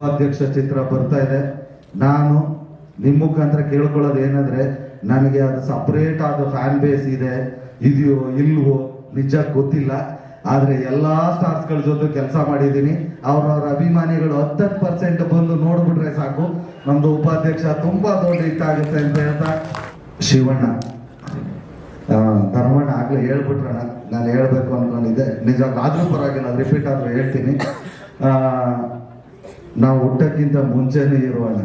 ಉಪಾಧ್ಯಕ್ಷ ಚಿತ್ರ ಬರ್ತಾ ಇದೆ. ನಾನು ನಿಮ್ಮ ಮುಖಾಂತರ ಕೇಳ್ಕೊಳ್ಳೋದು ಏನಂದ್ರೆ, ನನಗೆ ಅದು ಸಪ್ರೇಟ್ ಆದ ಫ್ಯಾನ್ ಬೇಸ್ ಇದೆ. ಇದೆಯೋ ಇಲ್ವೋ ನಿಜ ಗೊತ್ತಿಲ್ಲ. ಆದ್ರೆ ಎಲ್ಲಾ ಸ್ಟಾರ್ಸ್ಗಳ ಜೊತೆ ಕೆಲಸ ಮಾಡಿದ್ದೀನಿ. ಅವ್ರವ್ರ ಅಭಿಮಾನಿಗಳು ಹತ್ತತ್ತು ಪರ್ಸೆಂಟ್ ಬಂದು ನೋಡ್ಬಿಟ್ರೆ ಸಾಕು. ನಮ್ದು ಉಪಾಧ್ಯಕ್ಷ ತುಂಬಾ ದೊಡ್ಡ ಇಟ್ಟಾಗುತ್ತೆ ಅಂತ ಹೇಳ್ತಾ. ಶಿವಣ್ಣ ಧರ್ಮಣ್ಣ ಆಗ್ಲೇ ಹೇಳ್ಬಿಟ್ರಣ. ನಾನು ಹೇಳ್ಬೇಕು ಅನ್ಕೊಂಡಿದ್ದೆ ನಿಜ ಆದ್ರೂ ಪರವಾಗಿಲ್ಲ. ರಿಪೀಟ್ ಆದ್ರೂ ಹೇಳ್ತೀನಿ. ನಾವು ಹುಟ್ಟಕ್ಕಿಂತ ಮುಂಚೆನೇ ಅಣ್ಣ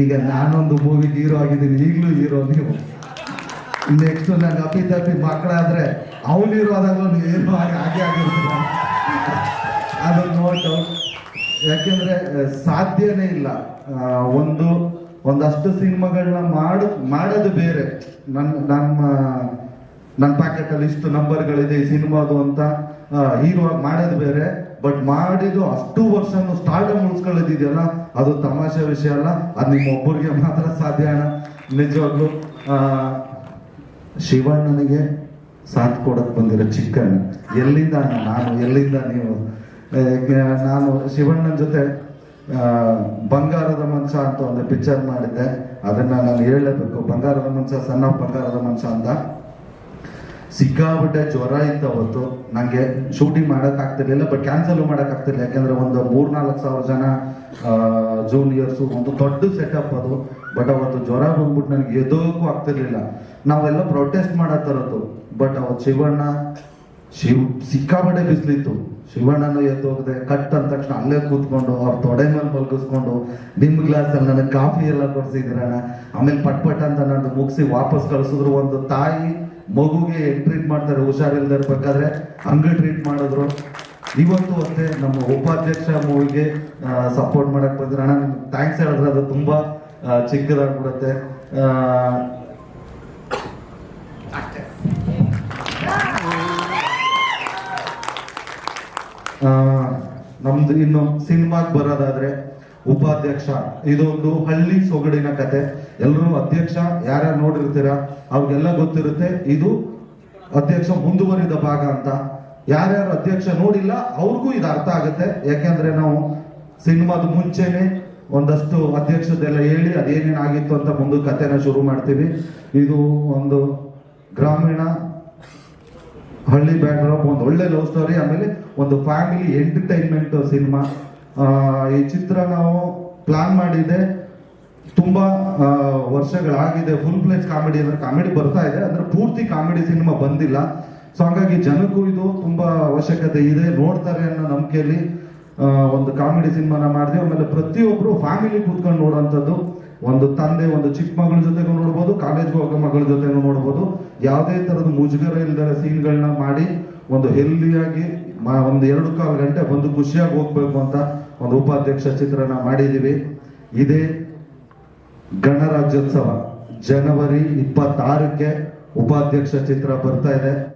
ಈಗ ನಾನೊಂದು ಮೂವಿಗೆ ಹೀರೋ ಆಗಿದ್ದೀನಿ, ಈಗಲೂ ಹೀರೋ ನೀವು. ನೆಕ್ಸ್ಟ್ ನಂಗೆ ಅಪ್ಪಿ ತಪ್ಪಿ ಮಕ್ಕಳಾದ್ರೆ ಅವನು ಹೀರೋ ಆದಾಗಲೂ ನೀವು ಆಗಿ ಹಾಗೆ ಆಗಿರ್ತೀರ ಅದು ನೋಟು ಯಾಕೆಂದ್ರೆ ಸಾಧ್ಯನೇ ಇಲ್ಲ. ಒಂದು, ಒಂದಷ್ಟು ಸಿನಿಮಾಗಳನ್ನ ಮಾಡು, ಮಾಡೋದು ಬೇರೆ. ನನ್ನ ನಮ್ಮ ನನ್ನ ಪ್ಯಾಕೆಟಲ್ಲಿ ಇಷ್ಟು ನಂಬರ್ಗಳಿದೆ ಈ ಸಿನಿಮಾದು ಅಂತ. ಹೀರೋ ಮಾಡೋದು ಬೇರೆ ಬಟ್ ಮಾಡಿದ್ದು ಅಷ್ಟು ವರ್ಷನು ಸ್ಟಾರ್ಟ್ ಉಳಿಸ್ಕೊಳ್ಳೋದಿದೆಯಲ್ಲ, ಅದು ತಮಾಷೆ ವಿಷಯ ಅಲ್ಲ, ಅದು ನಿಮ್ಮ ಒಬ್ಬರಿಗೆ ಮಾತ್ರ ಸಾಧ್ಯ ಅಣ್ಣ. ನಿಜವಾಗ್ಲು ಶಿವಣ್ಣನಿಗೆ ಸಾಥ್ ಕೊಡಕ್ ಬಂದಿರೋ ಚಿಕ್ಕಣ್ಣ. ಎಲ್ಲಿಂದ ನಾನು ಎಲ್ಲಿಂದ ನೀವು? ನಾನು ಶಿವಣ್ಣನ ಜೊತೆ ಬಂಗಾರದ ಮನುಷ್ಯ ಅಂತ ಒಂದು ಪಿಕ್ಚರ್ ಮಾಡಿದ್ದೆ. ಅದನ್ನ ನಾನು ಹೇಳಬೇಕು. ಬಂಗಾರದ ಮನುಷ್ಯ ಸಣ್ಣ ಬಂಗಾರದ ಮನುಷ್ಯ ಅಂತ. ಸಿಕ್ಕಾಬಿಟ್ಟೆ ಜ್ವರ ಇತ್ತು ಅವತ್ತು ನನಗೆ ಶೂಟಿಂಗ್ ಮಾಡಕ್ ಆಗ್ತಿರ್ಲಿಲ್ಲ ಬಟ್ ಕ್ಯಾನ್ಸಲ್ ಮಾಡಕ್ ಆಗ್ತಿರ್ಲಿಲ್ಲ. ಯಾಕಂದ್ರೆ ಒಂದು ಮೂರ್ನಾಲ್ಕು ಸಾವಿರ ಜನ ಜೂನಿಯರ್ಸು ಒಂದು ದೊಡ್ಡ ಸೆಟಪ್ ಅದು. ಬಟ್ ಅವತ್ತು ಜ್ವರ ಬಂದ್ಬಿಟ್ಟು ನನಗೆ ಎದೋಕ್ಕೂ ಆಗ್ತಿರ್ಲಿಲ್ಲ. ನಾವೆಲ್ಲ ಪ್ರೊಟೆಸ್ಟ್ ಮಾಡೋ ತರದ್ದು. ಬಟ್ ಅವತ್ತು ಶಿವಣ್ಣ, ಶಿವ್, ಸಿಕ್ಕಾಪಟ್ಟೆ ಬಿಸಿಲಿತ್ತು. ಶಿವಣ್ಣನ ಎದ್ದು ಹೋಗದೆ. ಕಟ್ ಅಂದ ತಕ್ಷಣ ಅಲ್ಲೇ ಕೂತ್ಕೊಂಡು, ಅವ್ರ ತೊಡೆ ಮೇಲೆ ಮಲ್ಗಿಸ್ಕೊಂಡು ಗ್ಲಾಸ್ ಅಲ್ಲಿ ನನಗೆ ಕಾಫಿ ಎಲ್ಲ ಕೊಡ್ಸಿದ್ರಣ್ಣ ಆಮೇಲೆ ಪಟ್ ಪಟ್ ಅಂತ ನಾನು ಮುಗಿಸಿ ವಾಪಸ್ ಕಳ್ಸಿದ್ರು ಒಂದು ತಾಯಿ. ಮಗುಗೆ ಹೆಂಗ್ ಟ್ರೀಟ್ ಮಾಡ್ತಾರೆ ಹುಷಾರಿಲ್ಲದೆ ಇರ್ಬೇಕಾದ್ರೆ ಹಂಗೆ ಟ್ರೀಟ್ ಮಾಡಿದ್ರು. ಇವತ್ತು ಅಷ್ಟೇ ನಮ್ಮ ಉಪಾಧ್ಯಕ್ಷ ಮೂವಿಗೆ ಸಪೋರ್ಟ್ ಮಾಡಕ್ ಬಂದ್ರೆ ಅಣ್ಣ ನಿಮ್ಗೆ ಥ್ಯಾಂಕ್ಸ್ ಹೇಳಿದ್ರೆ ಅದು ತುಂಬಾ ಚಿಕ್ಕದಾಗ್ಬಿಡುತ್ತೆ. ನಮ್ದು ಇನ್ನು ಸಿನಿಮಾಗ್ ಬರೋದಾದ್ರೆ ಉಪಾಧ್ಯಕ್ಷ. ಇದೊಂದು ಹಳ್ಳಿ ಸೊಗಡಿನ ಕತೆ. ಎಲ್ಲರೂ ಅಧ್ಯಕ್ಷ, ಯಾರ್ಯಾರು ನೋಡಿರ್ತೀರಾ, ಅವ್ರಿಗೆಲ್ಲ ಗೊತ್ತಿರುತ್ತೆ, ಇದು ಅಧ್ಯಕ್ಷ ಮುಂದುವರಿದ ಭಾಗ ಅಂತ. ಯಾರ್ಯಾರು ಅಧ್ಯಕ್ಷ ನೋಡಿಲ್ಲ, ಅವ್ರಿಗೂ ಇದು ಅರ್ಥ ಆಗುತ್ತೆ. ಯಾಕೆಂದ್ರೆ ನಾವು ಸಿನಿಮಾದ ಮುಂಚೆನೆ ಒಂದಷ್ಟು ಅಧ್ಯಕ್ಷದೆಲ್ಲ ಹೇಳಿ ಅದೇನೇನಾಗಿತ್ತು ಅಂತ ಮುಂದೆ ಕತೆನ ಶುರು ಮಾಡ್ತೀವಿ. ಇದು ಒಂದು ಗ್ರಾಮೀಣ ಹಳ್ಳಿ ಬ್ಯಾಕ್ಡ್ರಾಪ್ ಒಂದು ಒಳ್ಳೆ ಲವ್ ಸ್ಟೋರಿ, ಆಮೇಲೆ ಒಂದು ಫ್ಯಾಮಿಲಿ ಎಂಟರ್ಟೈನ್ಮೆಂಟ್ ಸಿನಿಮಾ. ಈ ಚಿತ್ರ ನಾವು ಪ್ಲಾನ್ ಮಾಡಿದೆ. ತುಂಬಾ ವರ್ಷಗಳಾಗಿದೆ. ಫುಲ್ ಪ್ಲೇಸ್ ಕಾಮಿಡಿ ಅಂದ್ರೆ ಕಾಮಿಡಿ ಬರ್ತಾ ಇದೆ. ಅಂದ್ರೆ ಪೂರ್ತಿ ಕಾಮಿಡಿ ಸಿನಿಮಾ ಬಂದಿಲ್ಲ. ಸೊ ಹಂಗಾಗಿ ಜನಕ್ಕೂ ಇದು ತುಂಬಾ ಅವಶ್ಯಕತೆ ಇದೆ. ನೋಡ್ತಾರೆ ಅನ್ನೋ ನಂಬಿಕೆಯಲ್ಲಿ ಒಂದು ಕಾಮಿಡಿ ಸಿನಿಮಾನ ಮಾಡಿದೆ ಆಮೇಲೆ ಪ್ರತಿಯೊಬ್ರು ಫ್ಯಾಮಿಲಿ ಕೂತ್ಕೊಂಡು ನೋಡುವಂಥದ್ದು ಒಂದು ತಂದೆ, ಒಂದು ಚಿಕ್ಕ ಮಗಳ ಜೊತೆಗೂ ನೋಡ್ಬೋದು ಕಾಲೇಜ್ಗೆ ಹೋಗೋ ಮಗಳ ಜೊತೆಗೂ ನೋಡ್ಬೋದು. ಯಾವುದೇ ತರದ ಮುಜುಗರ ಇಲ್ದರ ಸೀನ್ಗಳನ್ನ ಮಾಡಿ, ಒಂದು ಹೆಲ್ದಿಯಾಗಿ ಒಂದು ಎರಡು ಕಾಲು ಗಂಟೆ ಬಂದು ಖುಷಿಯಾಗಿ ಹೋಗ್ಬೇಕು ಅಂತ ಒಂದು ಉಪಾಧ್ಯಕ್ಷ ಚಿತ್ರಣ ಮಾಡಿದೀವಿ ಇದೇ ಗಣರಾಜ್ಯೋತ್ಸವ, ಜನವರಿ ಇಪ್ಪತ್ತಾರಕ್ಕೆ ಉಪಾಧ್ಯಕ್ಷ ಚಿತ್ರ ಬರ್ತಾ ಇದೆ.